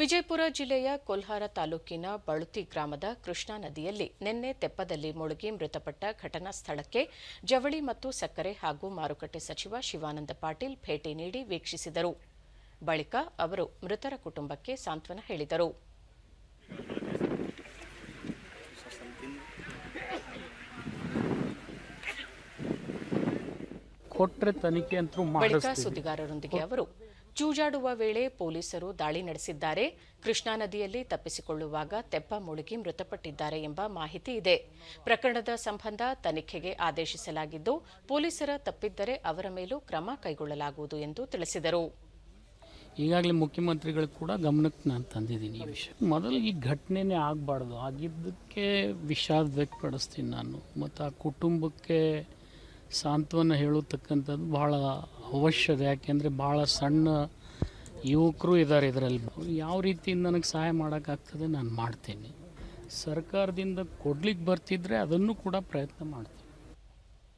ವಿಜಯಪುರ ಜಿಲ್ಲೆಯ ಕೊಲ್ಹಾರ ತಾಲೂಕಿನ ಬಳುತಿ ಗ್ರಾಮದ ಕೃಷ್ಣಾ ನದಿಯಲ್ಲಿ ನಿನ್ನೆ ತೆಪ್ಪದಲ್ಲಿ ಮುಳುಗಿ ಮೃತಪಟ್ಟ ಘಟನಾ ಸ್ಥಳಕ್ಕೆ ಜವಳಿ ಮತ್ತು ಸಕ್ಕರೆ ಹಾಗೂ ಮಾರುಕಟ್ಟೆ ಸಚಿವ ಶಿವಾನಂದ ಪಾಟೀಲ್ ಭೇಟಿ ನೀಡಿ ವೀಕ್ಷಿಸಿದರು. ಬಳಿಕ ಅವರು ಮೃತರ ಕುಟುಂಬಕ್ಕೆ ಸಾಂತ್ವನ ಹೇಳಿದರು. ಬಳಿಕ ಸುದ್ದಿಗಾರರೊಂದಿಗೆ ಅವರು ಜೂಜಾಡುವ ವೇಳೆ ಪೊಲೀಸರು ದಾಳಿ ನಡೆಸಿದ್ದಾರೆ. ಕೃಷ್ಣಾ ನದಿಯಲ್ಲಿ ತಪ್ಪಿಸಿಕೊಳ್ಳುವಾಗ ತೆಪ್ಪ ಮುಳುಗಿ ಮೃತಪಟ್ಟಿದ್ದಾರೆ ಎಂಬ ಮಾಹಿತಿ ಇದೆ. ಪ್ರಕರಣದ ಸಂಬಂಧ ತನಿಖೆಗೆ ಆದೇಶಿಸಲಾಗಿದ್ದು, ಪೊಲೀಸರ ತಪ್ಪಿದ್ದರೆ ಅವರ ಮೇಲೂ ಕ್ರಮ ಕೈಗೊಳ್ಳಲಾಗುವುದು ಎಂದು ತಿಳಿಸಿದರು. ಈಗಾಗಲೇ ಮುಖ್ಯಮಂತ್ರಿಗಳು ಕೂಡ ಗಮನಕ್ಕೆ ನಾನು ತಂದಿದ್ದೀನಿ ಈ ವಿಷಯ. ಮೊದಲು ಈ ಘಟನೆನೇ ಆಗಬಾರ್ದು. ಆಗಿದ್ದಕ್ಕೆ ವಿಷಾದ ವ್ಯಕ್ತಪಡಿಸ್ತೀನಿ ನಾನು. ಮತ್ತು ಆ ಕುಟುಂಬಕ್ಕೆ ಸಾಂತ್ವನ ಹೇಳತಕ್ಕಂಥದ್ದು ಭಾಳ ಅವಶ್ಯದ. ಯಾಕೆಂದರೆ ಭಾಳ ಸಣ್ಣ ಯುವಕರು ಇದ್ದಾರೆ ಇದರಲ್ಲಿ. ಯಾವ ರೀತಿ ನನಗೆ ಸಹಾಯ ಮಾಡೋಕ್ಕಾಗ್ತದೆ ನಾನು ಮಾಡ್ತೀನಿ. ಸರ್ಕಾರದಿಂದ ಕೊಡ್ಲಿಕ್ಕೆ ಬರ್ತಿದ್ರೆ ಅದನ್ನು ಕೂಡ ಪ್ರಯತ್ನ ಮಾಡ್ತೀನಿ.